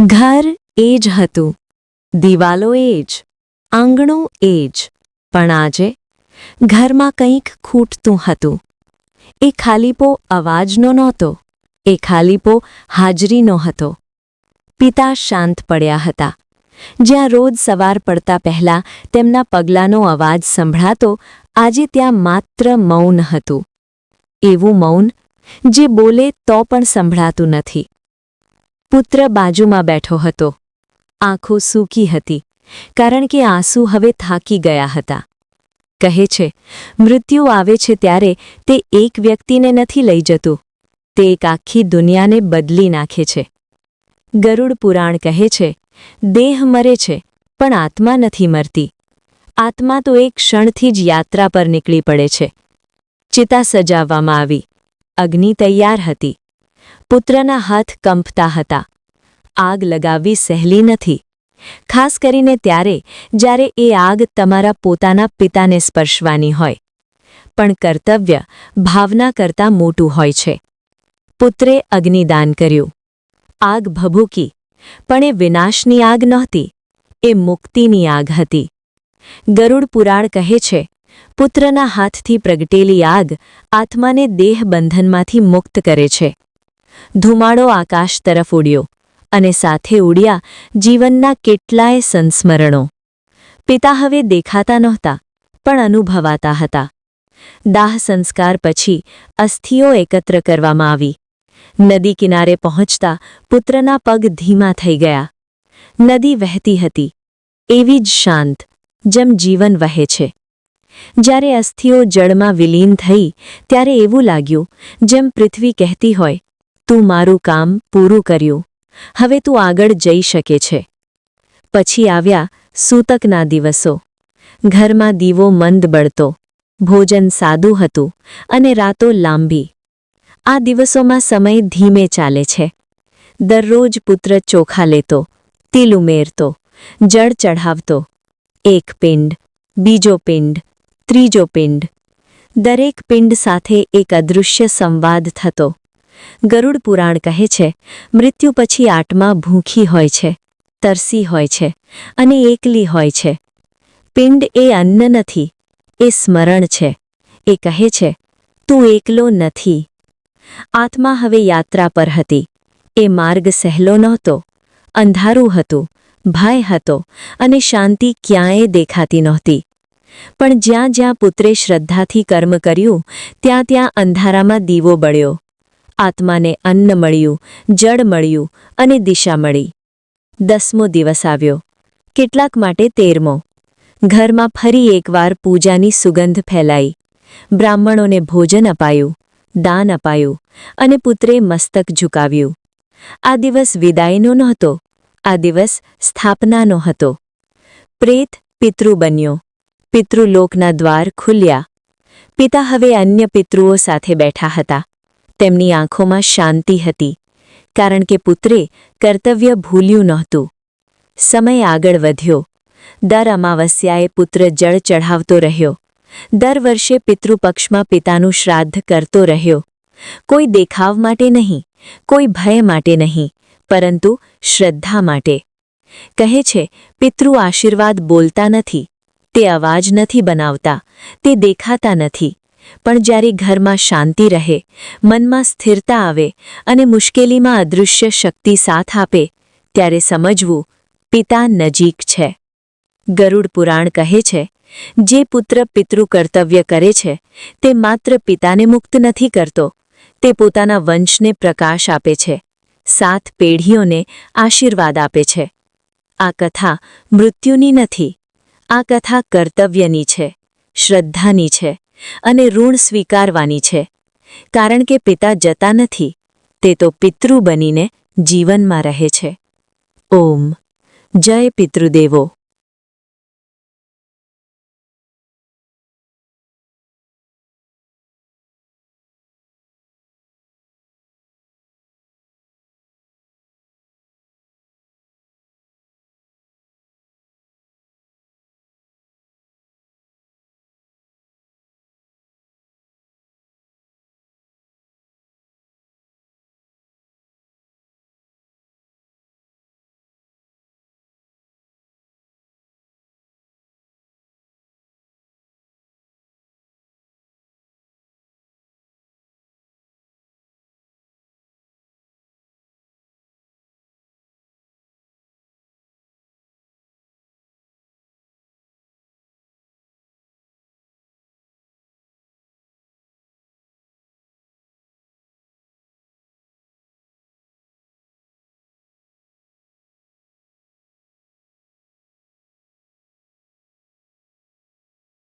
ઘર એ જ હતું. દિવાલો એ જ. આંગણું એ જ. પણ આજે ઘરમાં કંઈક ખૂટતું હતું. એ ખાલીપો અવાજનો નહોતો. એ ખાલીપો હાજરીનો હતો. પિતા શાંત પડ્યા હતા. જ્યાં રોજ સવાર પડતા પહેલા તેમના પગલાંનો અવાજ સંભળાતો, આજે ત્યાં માત્ર મૌન હતું. એવું મૌન જે બોલે તો પણ સંભળાતું નથી. પુત્ર બાજુમાં બેઠો હતો. આંખો સૂકી હતી, કારણ કે આંસુ હવે થાકી ગયા હતા. કહે છે, મૃત્યુ આવે છે ત્યારે તે એક વ્યક્તિને નથી લઈ જતું. તે એક આખી દુનિયાને બદલી નાખે છે. ગરુડ પુરાણ કહે છે, દેહ મરે છે, પણ આત્મા નથી મરતી. આત્મા તો એક ક્ષણથી જ યાત્રા પર નીકળી પડે છે. ચિતા સજાવવામાં આવી. અગ્નિ તૈયાર હતી. પુત્રના હાથ કંપતા હતા. આગ લગાવવી સહેલી નથી. ખાસ કરીને ત્યારે, જ્યારે એ આગ તમારા પોતાના પિતાને સ્પર્શવાની હોય. પણ કર્તવ્ય ભાવના કરતાં મોટું હોય છે. પુત્રે અગ્નિદાન કર્યું. આગ ભભૂકી, પણ એ વિનાશની આગ નહોતી, એ મુક્તિની આગ હતી. ગરુડ પુરાણ કહે છે, પુત્રના હાથથી પ્રગટેલી આગ આત્માને દેહ બંધનમાંથી મુક્ત કરે છે. ધુમાડો આકાશ તરફ ઉડ્યો અને સાથે ઉડ્યા જીવનના કેટલાય સંસ્મરણો. પિતા હવે દેખાતા નહોતા, પણ અનુભવાતા હતા. દાહ સંસ્કાર પછી અસ્થિઓ એકત્ર કરવામાં આવી. નદી કિનારે પહોંચતા પુત્રના પગ ધીમા થઈ ગયા. નદી વહેતી હતી. એવી જ શાંત, જેમ જીવન વહે છે. જ્યારે અસ્થિઓ જળમાં વિલીન થઈ, ત્યારે એવું લાગ્યું, જેમ પૃથ્વી કહેતી હોય તું મારું કામ પૂરું કર્યું. હવે તું આગળ જઈ શકે છે. પછી આવ્યા સૂતકના દિવસો. ઘરમાં દીવો મંદ બળતો. ભોજન સાદું હતું અને રાતો લાંબી. આ દિવસોમાં સમય ધીમે ચાલે છે. દરરોજ પુત્ર ચોખા લેતો, તિલ ઉમેરતો, જળ ચઢાવતો. એક પિંડ, બીજો પિંડ, ત્રીજો પિંડ. દરેક પિંડ સાથે એક અદૃશ્ય સંવાદ થતો. ગરુડ પુરાણ કહે છે, મૃત્યુ પછી આત્મા ભૂખી હોય છે, તરસી હોય છે અને એકલી હોય છે. પિંડ એ અન્ન નથી, એ સ્મરણ છે. એ કહે છે, તું એકલો નથી. આત્મા હવે યાત્રા પર હતી. એ માર્ગ સહેલો નહોતો, અંધારું હતું, ભય હતો અને શાંતિ ક્યાંય દેખાતી નહોતી. પણ જ્યાં જ્યાં પુત્રે શ્રદ્ધાથી કર્મ કર્યું, ત્યાં ત્યાં અંધારામાં દીવો બળ્યો. આત્માને અન્ન મળ્યું, જળ મળ્યું અને દિશા મળી. દસમો દિવસ આવ્યો. કેટલાક માટે તેરમો. ઘરમાં ફરી એકવાર પૂજાની સુગંધ ફેલાઈ. બ્રાહ્મણોને ભોજન અપાયું, દાન અપાયું અને પુત્રે મસ્તક ઝુકાવ્યું. આ દિવસ વિદાયનો નહોતો, આ દિવસ સ્થાપનાનો હતો. પ્રેત પિતૃ બન્યો. પિતૃલોકના દ્વાર ખુલ્યા. પિતા હવે અન્ય પિતૃઓ સાથે બેઠા હતા. તેમની આંખોમાં શાંતિ હતી, કારણ કે પુત્રે કર્તવ્ય ભૂલ્યું નહોતું. સમય આગળ વધ્યો. દર અમાવસ્યાએ પુત્ર જળ ચઢાવતો રહ્યો. દર વર્ષે પિતૃપક્ષમાં પિતાનું શ્રાદ્ધ કરતો રહ્યો. કોઈ દેખાવ માટે નહીં, કોઈ ભય માટે નહીં, પરંતુ શ્રદ્ધા માટે. કહે છે, પિતૃ આશીર્વાદ બોલતા નથી, તે અવાજ નથી બનાવતા, તે દેખાતા નથી. પણ જ્યારે ઘરમાં શાંતિ રહે, મનમાં સ્થિરતા આવે અને મુશ્કેલીમાં અદૃશ્ય શક્તિ સાથ આપે, ત્યારે સમજવું પિતા નજીક છે. ગરુડ પુરાણ કહે છે, જે પુત્ર પિતૃ કર્તવ્ય કરે છે, તે માત્ર પિતાને મુક્ત નથી કરતો, તે પોતાના વંશને પ્રકાશ આપે છે, સાત પેઢીઓને આશીર્વાદ આપે છે. આ કથા મૃત્યુની નથી, આ કથા કર્તવ્યની છે, શ્રદ્ધાની છે. અને ઋણ સ્વીકારવાની છે. કારણ કે પિતા જતા નથી, તે તો પિતૃ બનીને જીવનમાં રહે છે. ઓમ. જય પિતૃદેવો.